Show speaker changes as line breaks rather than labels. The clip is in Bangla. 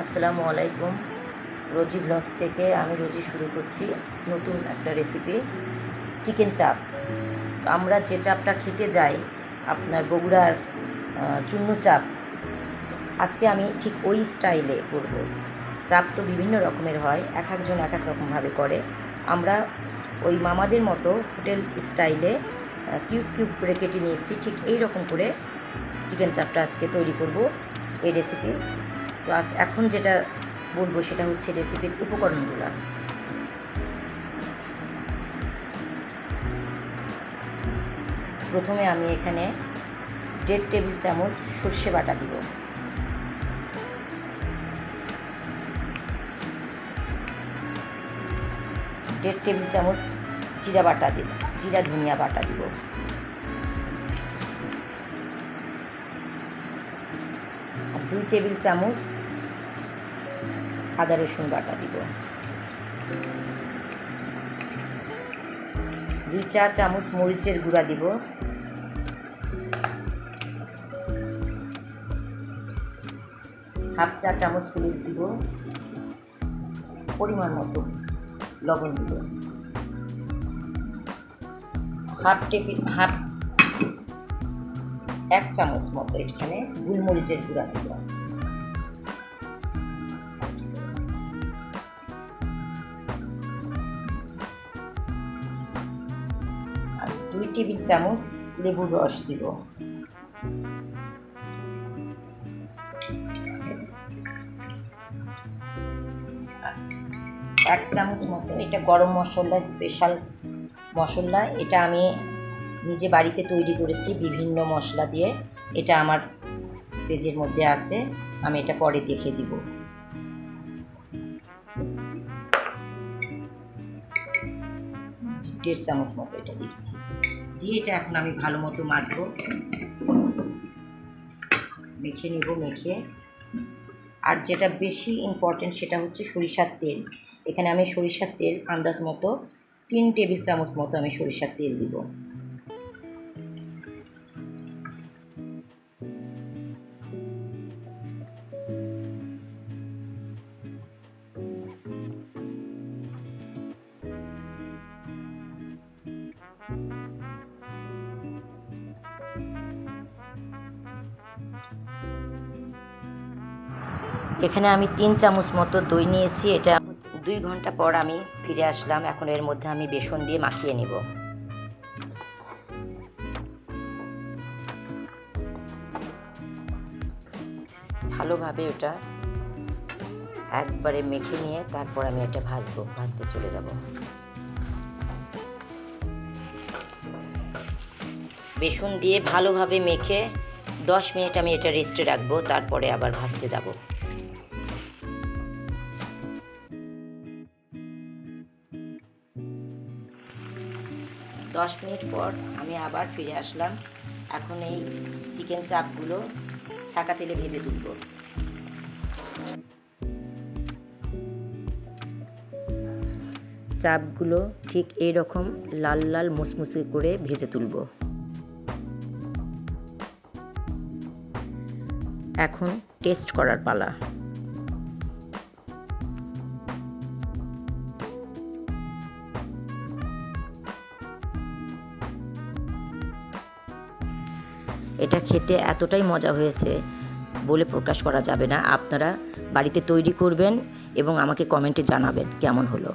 আসসালামু আলাইকুম। রোজি ব্লগস থেকে আমি রোজি শুরু করছি নতুন একটা রেসিপি চিকেন চাপ আমরা যে চাপটা খেতে যাই, আপনার বগুড়ার চূর্ণ চাপ আজকে আমি ঠিক ওই স্টাইলে করব। চাপ তো বিভিন্ন রকমের হয়, এক একজন এক এক রকমভাবে করে। আমরা ওই মামাদের মতো হোটেল স্টাইলে কিউব কিউব করে কেটে নিয়েছি। ঠিক এই রকম করে চিকেন চাপটা আজকে তৈরি করব, এই রেসিপি তো আজ- এখন যেটা বলব সেটা হচ্ছে রেসিপির উপকরণগুলো। প্রথমে আমি এখানে দেড় টেবিল চামচ সর্ষে বাটা দিব। দেড় টেবিল চামচ জিরা বাটা দিব জিরা ধনিয়া বাটা দিব। দুই টেবিল চামচ আদা রসুন বাটা দিব। দুই চা চামচ মরিচের গুঁড়া দিব। হাফ চা চামচ হলুদ দিব। পরিমাণ মতো লবণ দিব। হাফ টেবিল, হাফ, এক চামচ মতো এখানে গোলমরিচের গুঁড়া দিব। দুই টেবিল চামচ লেবুর রস দিব। এক চামচ মতো, এটা গরম মশলা, স্পেশাল মশলা, এটা আমি নিজে বাড়িতে তৈরি করেছি বিভিন্ন মশলা দিয়ে, এটা আমার পেজের মধ্যে আছে, আমি এটা পরে দেখে দিব। দেড় চামচ মতো এটা দিচ্ছি। দিয়ে এটা এখন আমি ভালো মতো মাখবো। মেখে নিব, মেখে। আর যেটা বেশি ইম্পর্টেন্ট সেটা হচ্ছে সরিষার তেল। এখানে আমি সরিষার তেল আন্দাজ মতো তিন টেবিল চামচ মতো আমি সরিষার তেল দিব। এখানে আমি তিন চামচ মতো দই নিয়েছি, এটা দুই ঘণ্টা পর আমি ফিরে আসলাম। এখন এর মধ্যে আমি বেসন দিয়ে মাখিয়ে নিব। ভালোভাবে ওটা একবারে মেখে নিয়ে তারপর আমি এটা ভাজবো, ভাজতে চলে যাব। বেসন দিয়ে ভালোভাবে মেখে দশ মিনিট আমি এটা রেস্টে রাখব, তারপরে আবার ভাজতে যাব। দশ মিনিট পর আমি আবার ফিরে আসলাম। এখন এই চিকেন চাপগুলো ছাকা তেলে ভেজে তুলব। চাপগুলো ঠিক এই রকম লাল লাল মুসমুসে করে ভেজে তুলব। এখন টেস্ট করার পালা। এটা খেতে এতটাই মজা হয়েছে বলে প্রকাশ করা যাবে না। আপনারা বাড়িতে তৈরি করবেন এবং আমাকে কমেন্টে জানাবেন কেমন হলো।